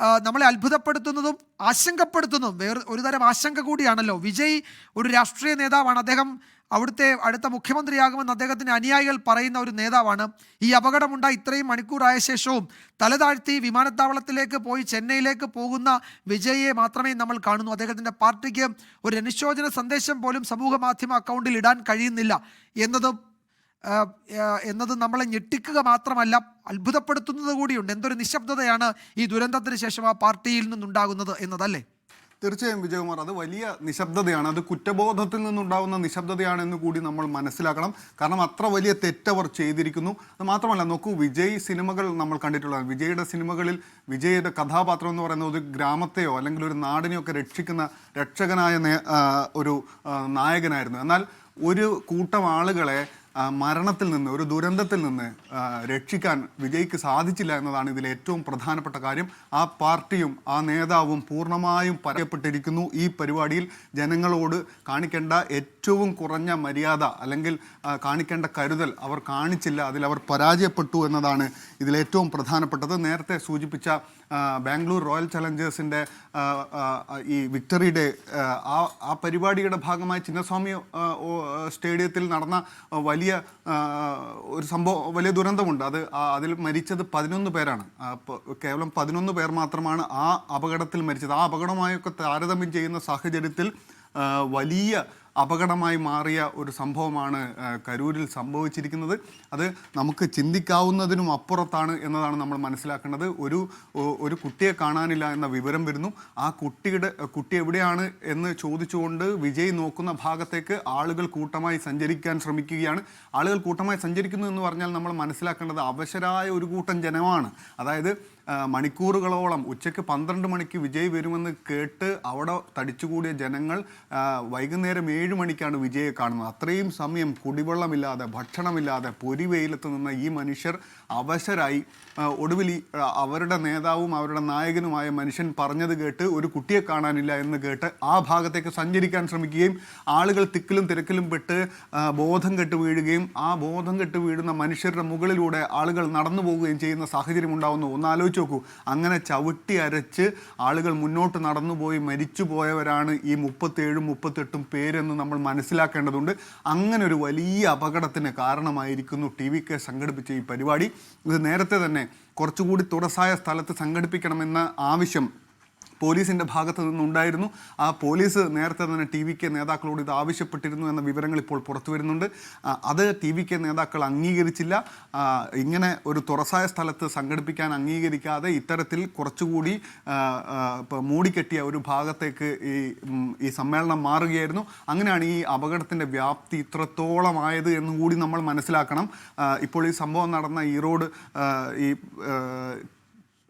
നമ്മളെ അത്ഭുതപ്പെടുത്തുന്നതും ആശങ്കപ്പെടുത്തുന്നതും വേറെ ഒരു തരം ആശങ്ക കൂടിയാണല്ലോ. വിജയ് ഒരു രാഷ്ട്രീയ നേതാവാണ്. അദ്ദേഹം അവിടുത്തെ അടുത്ത മുഖ്യമന്ത്രിയാകുമെന്ന് അദ്ദേഹത്തിന്റെ അനുയായികൾ പറയുന്ന ഒരു നേതാവാണ്. ഈ അപകടമുണ്ടായി ഇത്രയും മണിക്കൂറായ ശേഷവും തലതാഴ്ത്തി വിമാനത്താവളത്തിലേക്ക് പോയി ചെന്നൈയിലേക്ക് പോകുന്ന വിജയെ മാത്രമേ നമ്മൾ കാണുന്നു. അദ്ദേഹത്തിന്റെ പാർട്ടിക്ക് ഒരു അനുശോചന സന്ദേശം പോലും സമൂഹ മാധ്യമ അക്കൗണ്ടിൽ ഇടാൻ കഴിയുന്നില്ല എന്നതും എന്നത് നമ്മളെ ഞെട്ടിക്കുക മാത്രമല്ല അത്ഭുതപ്പെടുത്തുന്നത് കൂടിയുണ്ട്. എന്തൊരു നിശബ്ദതയാണ് ഈ ദുരന്തത്തിന് ശേഷം ആ പാർട്ടിയിൽ നിന്നുണ്ടാകുന്നത് എന്നതല്ലേ? തീർച്ചയായും വിജയകുമാർ അത് വലിയ നിശബ്ദതയാണ്. അത് കുറ്റബോധത്തിൽ നിന്നുണ്ടാകുന്ന നിശബ്ദതയാണെന്ന് കൂടി നമ്മൾ മനസ്സിലാക്കണം. കാരണം അത്ര വലിയ തെറ്റവർ ചെയ്തിരിക്കുന്നു. അത് മാത്രമല്ല നോക്കൂ വിജയ് സിനിമകൾ നമ്മൾ കണ്ടിട്ടുള്ളതാണ്. വിജയുടെ സിനിമകളിൽ വിജയുടെ കഥാപാത്രം എന്ന് പറയുന്നത് ഒരു ഗ്രാമത്തെയോ അല്ലെങ്കിൽ ഒരു നാടിനെയോ ഒക്കെ രക്ഷിക്കുന്ന രക്ഷകനായ ഒരു നായകനായിരുന്നു. എന്നാൽ ഒരു കൂട്ടം ആളുകളെ മരണത്തിൽ നിന്ന് ഒരു ദുരന്തത്തിൽ നിന്ന് രക്ഷിക്കാൻ വിജയ്ക്ക് സാധിച്ചില്ല എന്നതാണ് ഇതിലെ ഏറ്റവും പ്രധാനപ്പെട്ട കാര്യം. ആ പാർട്ടിയും ആ നേതാവും പൂർണമായും പറയപ്പെട്ടിരിക്കുന്നു ഈ പരിപാടിയിൽ ജനങ്ങളോട് കാണിക്കേണ്ട ഏറ്റവും കുറഞ്ഞ മര്യാദ അല്ലെങ്കിൽ കാണിക്കേണ്ട കരുതൽ അവർ കാണിച്ചില്ല അതിൽ അവർ പരാജയപ്പെട്ടു എന്നതാണ് ഇതിലേറ്റവും പ്രധാനപ്പെട്ടത്. നേരത്തെ സൂചിപ്പിച്ച ബാംഗ്ലൂർ റോയൽ ചലഞ്ചേഴ്സിന്റെ ഈ വിക്ടറി ഡേ ആ, ആ പരിപാടിയുടെ ഭാഗമായി ചിന്നസ്വാമി സ്റ്റേഡിയത്തിൽ നടന്ന ആ, വലിയ ഒരു സംഭവം വലിയ ദുരന്തമുണ്ട്. അത് അതിൽ മരിച്ചത് പതിനൊന്ന് പേരാണ്. കേവലം പതിനൊന്ന് പേർ മാത്രമാണ് ആ അപകടത്തിൽ മരിച്ചത്. ആ അപകടമായൊക്കെ താരതമ്യം ചെയ്യുന്ന സാഹചര്യത്തിൽ വലിയ അപകടമായി മാറിയ ഒരു സംഭവമാണ് കരൂരിൽ സംഭവിച്ചിരിക്കുന്നത്. അത് നമുക്ക് ചിന്തിക്കാവുന്നതിനും അപ്പുറത്താണ് എന്നതാണ് നമ്മൾ മനസ്സിലാക്കേണ്ടത്. ഒരു ഒരു കുട്ടിയെ കാണാനില്ല എന്ന വിവരം വരുന്നു. ആ കുട്ടിയുടെ കുട്ടി എവിടെയാണ് എന്ന് ചോദിച്ചുകൊണ്ട് വിജയ് നോക്കുന്ന ഭാഗത്തേക്ക് ആളുകൾ കൂട്ടമായി സഞ്ചരിക്കാൻ ശ്രമിക്കുകയാണ്. ആളുകൾ കൂട്ടമായി സഞ്ചരിക്കുന്നു എന്ന് പറഞ്ഞാൽ നമ്മൾ മനസ്സിലാക്കേണ്ടത് അവശരായ ഒരു കൂട്ടം ജനമാണ്. അതായത് മണിക്കൂറുകളോളം ഉച്ചയ്ക്ക് പന്ത്രണ്ട് മണിക്ക് വിജയ് വരുമെന്ന് കേട്ട് അവിടെ തടിച്ചുകൂടിയ ജനങ്ങൾ വൈകുന്നേരം ഏഴ് മണിക്കാണ് വിജയെ കാണുന്നത്. അത്രയും സമയം കുടിവെള്ളമില്ലാതെ ഭക്ഷണമില്ലാതെ പൊരി നിന്ന് ഈ മനുഷ്യർ അവശരായി. ഒടുവിൽ അവരുടെ നേതാവും അവരുടെ നായകനുമായ മനുഷ്യൻ പറഞ്ഞത് കേട്ട് ഒരു കുട്ടിയെ കാണാനില്ല എന്ന് കേട്ട് ആ ഭാഗത്തേക്ക് സഞ്ചരിക്കാൻ ശ്രമിക്കുകയും ആളുകൾ തിക്കിലും തിരക്കിലും പെട്ട് ബോധം കെട്ട് വീഴുകയും ആ ബോധം കെട്ട് വീഴുന്ന മനുഷ്യരുടെ മുകളിലൂടെ ആളുകൾ നടന്നു പോവുകയും ചെയ്യുന്ന സാഹചര്യം ഉണ്ടാവുന്നു. ഒന്ന് ആലോചിച്ച് നോക്കൂ. അങ്ങനെ ചവിട്ടി അരച്ച് ആളുകൾ മുന്നോട്ട് നടന്നുപോയി മരിച്ചു പോയവരാണ് ഈ മുപ്പത്തേഴും മുപ്പത്തെട്ടും പേരെന്ന് നമ്മൾ മനസ്സിലാക്കേണ്ടതുണ്ട്. അങ്ങനെ ഒരു വലിയ അപകടത്തിന് കാരണമായിരിക്കുന്നു ടി വി കെ സംഘടിപ്പിച്ച ഈ പരിപാടി. ഇത് നേരത്തെ തന്നെ കുറച്ചുകൂടി തുറസായ സ്ഥലത്ത് സംഘടിപ്പിക്കണമെന്ന ആവശ്യം പോലീസിന്റെ ഭാഗത്തു നിന്നുണ്ടായിരുന്നു. ആ പോലീസ് നേരത്തെ തന്നെ ടി വി കെ നേതാക്കളോട് ഇത് ആവശ്യപ്പെട്ടിരുന്നു എന്ന വിവരങ്ങൾ ഇപ്പോൾ പുറത്തു വരുന്നുണ്ട്. അത് ടി വി കെ നേതാക്കൾ അംഗീകരിച്ചില്ല. ഇങ്ങനെ ഒരു തുറസായ സ്ഥലത്ത് സംഘടിപ്പിക്കാൻ അംഗീകരിക്കാതെ ഇത്തരത്തിൽ കുറച്ചുകൂടി മൂടിക്കെട്ടിയ ഒരു ഭാഗത്തേക്ക് ഈ ഈ സമ്മേളനം മാറുകയായിരുന്നു. അങ്ങനെയാണ് ഈ അപകടത്തിന്റെ വ്യാപ്തി ഇത്രത്തോളമായത് എന്ന് കൂടി നമ്മൾ മനസ്സിലാക്കണം. ഇപ്പോൾ ഈ സംഭവം നടന്ന ഈ റോഡ് ഈ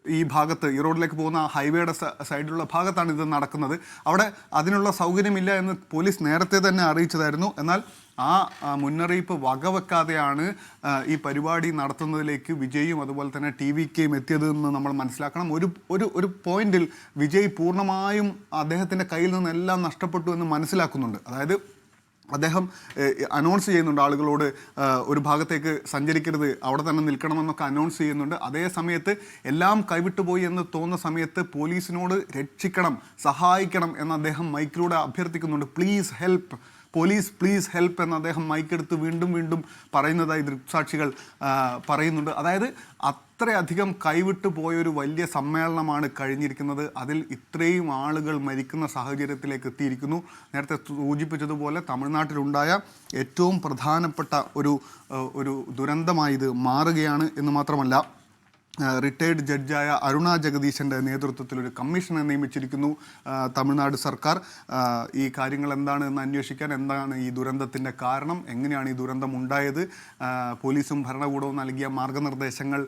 ഈ ഭാഗത്ത് ഈ റോഡിലേക്ക് പോകുന്ന ഹൈവേയുടെ സൈഡിലുള്ള ഭാഗത്താണ് ഇത് നടക്കുന്നത്. അവിടെ അതിനുള്ള സൗകര്യമില്ല എന്ന് പോലീസ് നേരത്തെ തന്നെ അറിയിച്ചതായിരുന്നു. എന്നാൽ ആ മുന്നറിയിപ്പ് വകവെക്കാതെയാണ് ഈ പരിപാടി നടത്തുന്നതിലേക്ക് വിജയും അതുപോലെ തന്നെ ടി വി കെയും എത്തിയതെന്ന് നമ്മൾ മനസ്സിലാക്കണം. ഒരു ഒരു ഒരു പോയിന്റിൽ വിജയ് പൂർണമായും അദ്ദേഹത്തിന്റെ കയ്യിൽ നിന്നെല്ലാം നഷ്ടപ്പെട്ടു എന്ന് മനസ്സിലാക്കുന്നുണ്ട്. അതായത് അദ്ദേഹം അനൗൺസ് ചെയ്യുന്നുണ്ട്. ആളുകളോട് ഒരു ഭാഗത്തേക്ക് സഞ്ചരിക്കരുത് അവിടെ തന്നെ നിൽക്കണമെന്നൊക്കെ അനൗൺസ് ചെയ്യുന്നുണ്ട്. അതേ സമയത്ത് എല്ലാം കൈവിട്ടുപോയി എന്ന് തോന്നുന്ന സമയത്ത് പോലീസിനോട് രക്ഷിക്കണം സഹായിക്കണം എന്ന് അദ്ദേഹം മൈക്കിലൂടെ അഭ്യർത്ഥിക്കുന്നുണ്ട്. Please help police please help എന്ന് അദ്ദേഹം മൈക്കെടുത്ത് വീണ്ടും വീണ്ടും പറയുന്നതായി ദൃക്സാക്ഷികൾ പറയുന്നുണ്ട്. അതായത് അത്രയധികം കൈവിട്ടു പോയൊരു വലിയ സമ്മേളനമാണ് കഴിഞ്ഞിരിക്കുന്നത്. അതിൽ ഇത്രയും ആളുകൾ മരിക്കുന്ന സാഹചര്യത്തിലേക്ക് എത്തിയിരിക്കുന്നു. നേരത്തെ സൂചിപ്പിച്ചതുപോലെ തമിഴ്നാട്ടിലുണ്ടായ ഏറ്റവും പ്രധാനപ്പെട്ട ഒരു ഒരു ദുരന്തമായി ഇത് മാറുകയാണ് എന്ന് മാത്രമല്ല റിട്ടയർഡ് ജഡ്ജായ അരുണ ജഗദീശന്റെ നേതൃത്വത്തിൽ ഒരു കമ്മീഷനെ നിയമിച്ചിരിക്കുന്നു തമിഴ്നാട് സർക്കാർ. ഈ കാര്യങ്ങൾ എന്താണ് എന്ന് അന്വേഷിക്കാൻ എന്താണ് ഈ ദുരന്തത്തിന്റെ കാരണം? എങ്ങനെയാണ് ഈ ദുരന്തം ഉണ്ടായത്? പോലീസും ഭരണകൂടവും നൽകിയ മാർഗനിർദ്ദേശങ്ങൾ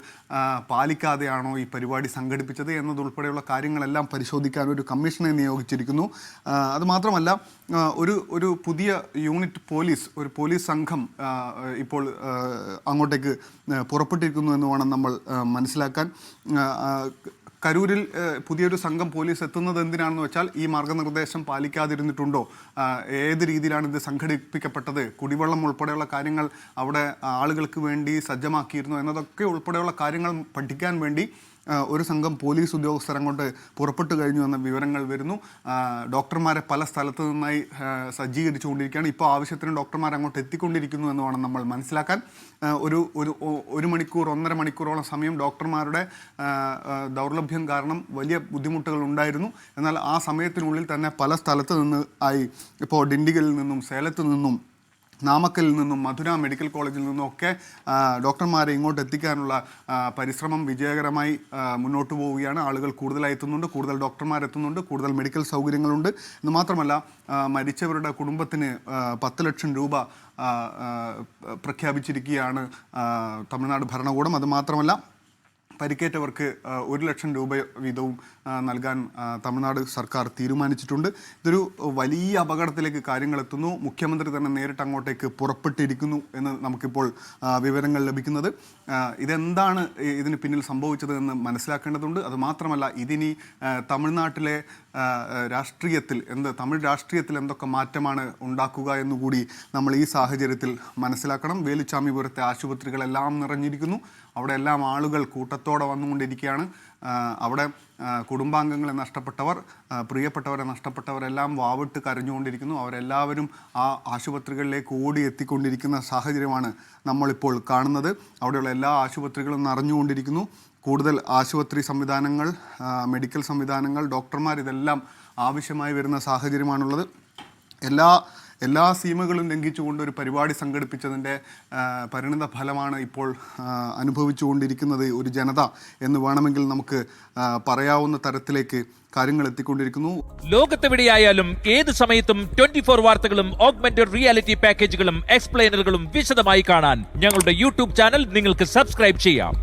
പാലിക്കാതെയാണോ ഈ പരിപാടി സംഘടിപ്പിച്ചത് എന്നതുൾപ്പെടെയുള്ള കാര്യങ്ങളെല്ലാം പരിശോധിക്കാൻ ഒരു കമ്മീഷനെ നിയോഗിച്ചിരിക്കുന്നു. അതുമാത്രമല്ല അത് മാത്രമല്ല ഒരു ഒരു പുതിയ യൂണിറ്റ് പോലീസ് ഒരു പോലീസ് സംഘം ഇപ്പോൾ അങ്ങോട്ടേക്ക് പുറപ്പെട്ടിരിക്കുന്നു എന്ന് വേണം നമ്മൾ ആ, മനസ്സിലാക്കാൻ കരൂരിൽ പുതിയൊരു സംഘം പോലീസ് എത്തുന്നത് എന്തിനാണെന്ന് വെച്ചാൽ ഈ മാർഗനിർദ്ദേശം പാലിക്കാതിരുന്നിട്ടുണ്ടോ? ഏത് രീതിയിലാണ് ഇത് സംഘടിപ്പിക്കപ്പെട്ടത്? കുടിവെള്ളം ഉൾപ്പെടെയുള്ള കാര്യങ്ങൾ അവിടെ ആളുകൾക്ക് വേണ്ടി സജ്ജമാക്കിയിരുന്നു എന്നതൊക്കെ ഉൾപ്പെടെയുള്ള കാര്യങ്ങൾ പഠിക്കാൻ വേണ്ടി ഒരു സംഘം പോലീസ് ഉദ്യോഗസ്ഥർ അങ്ങോട്ട് പുറപ്പെട്ടു കഴിഞ്ഞു എന്ന വിവരങ്ങൾ വരുന്നു. ഡോക്ടർമാരെ പല സ്ഥലത്ത് നിന്നായി സജ്ജീകരിച്ചുകൊണ്ടിരിക്കുകയാണ്. ഇപ്പോൾ ആവശ്യത്തിന് ഡോക്ടർമാർ അങ്ങോട്ട് എത്തിക്കൊണ്ടിരിക്കുന്നു എന്ന് വേണം നമ്മൾ മനസ്സിലാക്കാൻ. ഒരു ഒരു ഒരു മണിക്കൂർ ഒന്നര മണിക്കൂറോളം സമയം ഡോക്ടർമാരുടെ ദൗർലഭ്യം കാരണം വലിയ ബുദ്ധിമുട്ടുകൾ ഉണ്ടായിരുന്നു. എന്നാൽ ആ സമയത്തിനുള്ളിൽ തന്നെ പല സ്ഥലത്ത് നിന്ന് ആയി ഇപ്പോൾ ഡിണ്ടിഗലിൽ നിന്നും സേലത്ത് നിന്നും നാമക്കലിൽ നിന്നും മധുര മെഡിക്കൽ കോളേജിൽ നിന്നും ഒക്കെ ഡോക്ടർമാരെ ഇങ്ങോട്ട് എത്തിക്കാനുള്ള പരിശ്രമം വിജയകരമായി മുന്നോട്ട് പോവുകയാണ്. ആളുകൾ കൂടുതലായി എത്തുന്നുണ്ട് കൂടുതൽ ഡോക്ടർമാർ എത്തുന്നുണ്ട് കൂടുതൽ മെഡിക്കൽ സൗകര്യങ്ങളുണ്ട്. എന്ന് മാത്രമല്ല മരിച്ചവരുടെ കുടുംബത്തിന് പത്ത് ലക്ഷം രൂപ പ്രഖ്യാപിച്ചിരിക്കുകയാണ് തമിഴ്നാട് ഭരണകൂടം. അത് മാത്രമല്ല പരിക്കേറ്റവർക്ക് ഒരു ലക്ഷം രൂപ വീതവും നൽകാൻ തമിഴ്നാട് സർക്കാർ തീരുമാനിച്ചിട്ടുണ്ട്. ഇതൊരു വലിയ അപകടത്തിലേക്ക് കാര്യങ്ങൾ എത്തുന്നു. മുഖ്യമന്ത്രി തന്നെ നേരിട്ട് അങ്ങോട്ടേക്ക് പുറപ്പെട്ടിരിക്കുന്നു എന്ന് നമുക്കിപ്പോൾ വിവരങ്ങൾ ലഭിക്കുന്നത്. ഇതെന്താണ് ഇതിന് പിന്നിൽ സംഭവിച്ചത് എന്ന് മനസ്സിലാക്കേണ്ടതുണ്ട്. അത് മാത്രമല്ല ഇതിനി തമിഴ്നാട്ടിലെ രാഷ്ട്രീയത്തിൽ എന്ത് തമിഴ് രാഷ്ട്രീയത്തിൽ എന്തൊക്കെ മാറ്റമാണ് ഉണ്ടാക്കുക എന്നുകൂടി നമ്മൾ ഈ സാഹചര്യത്തിൽ മനസ്സിലാക്കണം. വേലുച്ചാമിപുരത്തെ ആശുപത്രികളെല്ലാം നിറഞ്ഞിരിക്കുന്നു. അവിടെ എല്ലാം ആളുകൾ കൂട്ടത്തോടെ വന്നുകൊണ്ടിരിക്കുകയാണ്. അവിടെ കുടുംബാംഗങ്ങളെ നഷ്ടപ്പെട്ടവർ പ്രിയപ്പെട്ടവരെ നഷ്ടപ്പെട്ടവരെല്ലാം വാവിട്ട് കരഞ്ഞുകൊണ്ടിരിക്കുന്നു. അവരെല്ലാവരും ആ ആശുപത്രികളിലേക്ക് ഓടി എത്തിക്കൊണ്ടിരിക്കുന്ന സാഹചര്യമാണ് നമ്മളിപ്പോൾ കാണുന്നത്. അവിടെയുള്ള എല്ലാ ആശുപത്രികളും നിറഞ്ഞുകൊണ്ടിരിക്കുന്നു. കൂടുതൽ ആശുപത്രി സംവിധാനങ്ങൾ മെഡിക്കൽ സംവിധാനങ്ങൾ ഡോക്ടർമാർ ഇതെല്ലാം ആവശ്യമായി വരുന്ന സാഹചര്യമാണുള്ളത്. എല്ലാ എല്ലാ സീമകളും ലംഘിച്ചുകൊണ്ട് ഒരു പരിപാടി സംഘടിപ്പിച്ചതിന്റെ പരിണിത ഫലമാണ് ഇപ്പോൾ അനുഭവിച്ചുകൊണ്ടിരിക്കുന്നത് ഒരു ജനത എന്ന് വേണമെങ്കിൽ നമുക്ക് പറയാവുന്ന തരത്തിലേക്ക് കാര്യങ്ങൾ എത്തിക്കൊണ്ടിരിക്കുന്നു. ലോകത്തെവിടെയായാലും ഏത് സമയത്തും ട്വന്റി ഫോർ വാർത്തകളും ഓഗ്മെന്റഡ് റിയാലിറ്റി പാക്കേജുകളും എക്സ്പ്ലെയിനറുകളും വിശദമായി കാണാൻ ഞങ്ങളുടെ യൂട്യൂബ് ചാനൽ നിങ്ങൾക്ക് സബ്സ്ക്രൈബ് ചെയ്യാം.